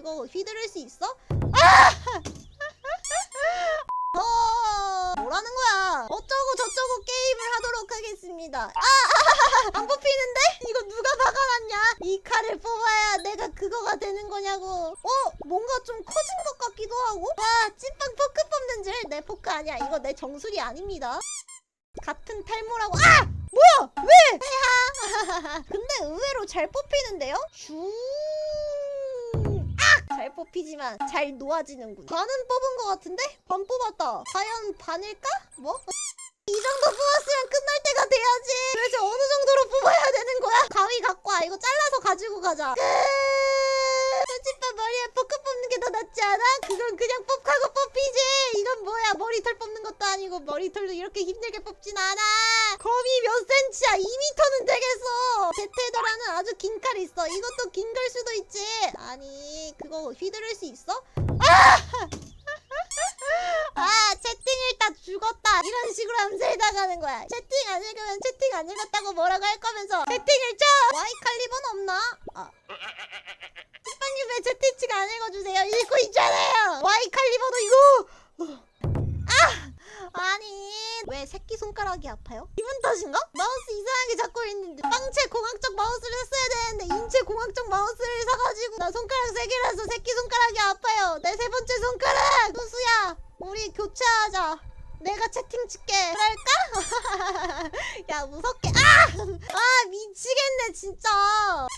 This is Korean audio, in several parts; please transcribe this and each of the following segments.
그거 휘두를 수 있어? 아! 어, 뭐라는 거야? 어쩌고 저쩌고 게임을 하도록 하겠습니다. 아, 아, 안 뽑히는데? 이거 누가 박아놨냐? 이 칼을 뽑아야 내가 그거가 되는 거냐고. 어, 뭔가 좀 커진 것 같기도 하고. 와, 찐빵 포크 뽑는 줄. 내 포크 아니야. 이거 내 정수리 아닙니다. 같은 탈모라고. 아! 뭐야? 왜? 근데 의외로 잘 뽑히는데요? 슈. 아! 잘 뽑히지만 잘 놓아지는군. 반은 뽑은 것 같은데? 반 뽑았다. 과연 반일까? 뭐? 이 정도 뽑았으면 끝날 때가 돼야지. 도대체 어느 정도로 뽑아야 되는 거야? 가위 갖고 와. 이거 잘라서 가지고 가자. 끝. 솔직히 머리에 포크 뽑는 게 더 낫지 않아? 그건 그냥 뽑하고 뽑히지. 이건 뭐야? 머리털 뽑는 것도 아니고 머리털도 이렇게 힘들게 뽑진 않아. 거미 몇 센치야? 2미터는 되겠어. 아주 긴 칼이 있어. 이것도 긴 걸 수도 있지. 아니 그거 휘두를 수 있어? 아! 채팅을 다 죽었다. 이런 식으로 하면 살다 가는 거야. 채팅 안 읽으면 채팅 안 읽었다고 뭐라고 할 거면서 채팅을 쳐! 와이 칼리버는 없나? 아. 찐빵님 왜 채팅치가 안 읽어주세요? 읽고 있잖아요! 와이 칼리버도 이거! 아! 아니 왜 새끼 손가락이 아파요? 기분 탓인가? 마우스 이상하게 잡고 있는데 빵체 공학적 마우스를 했어야 되는데 인체 공학적 마우스를 사가지고 나 손가락 세 개라서 새끼 손가락이 아파요 내 세 번째 손가락 누수야 우리 교체하자 내가 채팅 칠게. 그럴까? 야 무섭게. 아! 아 미치겠네 진짜.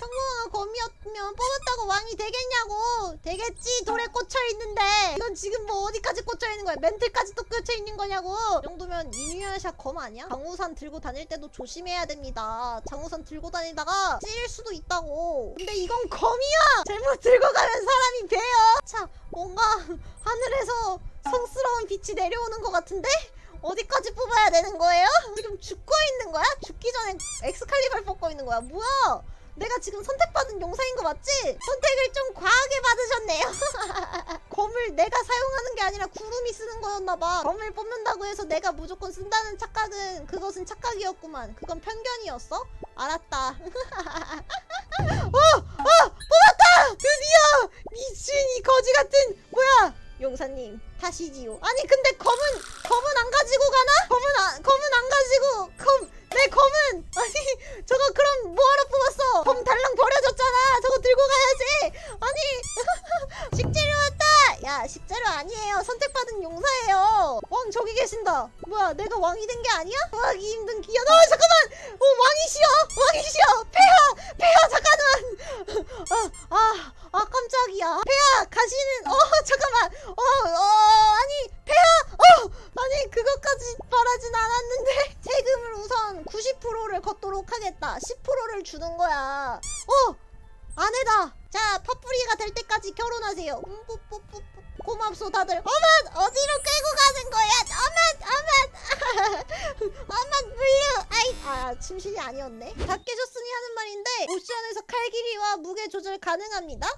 평범한 거미였으면 뽑았다고 왕이 되겠냐고. 되겠지 돌에 꽂혀있는데. 이건 지금 뭐 어디까지 꽂혀있는 거야? 멘틀까지 또 꽂혀있는 거냐고. 이 정도면 이뉴야샷 검 아니야? 장우산 들고 다닐 때도 조심해야 됩니다. 장우산 들고 다니다가 찌일 수도 있다고. 근데 이건 검이야! 잘못 들고 가면 사람이 자 뭔가 하늘에서 성스러운 빛이 내려오는 것 같은데? 어디까지 뽑아야 되는 거예요? 지금 죽고 있는 거야? 죽기 전에 엑스칼리버를 뽑고 있는 거야 뭐야 내가 지금 선택받은 용사인 거 맞지? 선택을 좀 과하게 받으셨네요 검을 내가 사용하는 게 아니라 구름이 쓰는 거였나봐 검을 뽑는다고 해서 내가 무조건 쓴다는 착각은 그것은 착각이었구만 그건 편견이었어? 알았다 어! 어! 뽑았다! 드디어! 미친 이 거지 같은 뭐야 용사 님 다시지요. 아니 근데 검은 검은 안 가지고 가나? 검은 안 검은 안 가지고 검 내 검은! 아니 저거 그럼 뭐하러 뽑았어? 검 달랑 버려졌잖아. 저거 들고 가야지. 아니 식재료 왔다! 야 식재료 아니에요. 선택받은 용사예요. 왕 저기 계신다. 뭐야 내가 왕이 된 게 아니야? 구하기 힘든 기현 어 잠깐만! 어 왕이시여! 왕이시여! 폐하! 폐하 잠깐만! 아, 아, 아 깜짝이야. 폐하 가시는 어 잠깐만. 어, 어 아니 폐하 어 아니 그것까지 바라진 않았는데 세금을 우선 90%를 걷도록 하겠다. 10%를 주는 거야. 어 아내다. 자 파뿌리가 될 때까지 결혼하세요. 음, 뽀뽀뽀뽀. 고맙소 다들. 어만 어디로 끌고 가는 거야? 어만 어만 어만 물려. 아이 아 침실이 아니었네. 다 깨졌으니 하는 말인데 오션에서 칼 길이와 무게 조절 가능합니다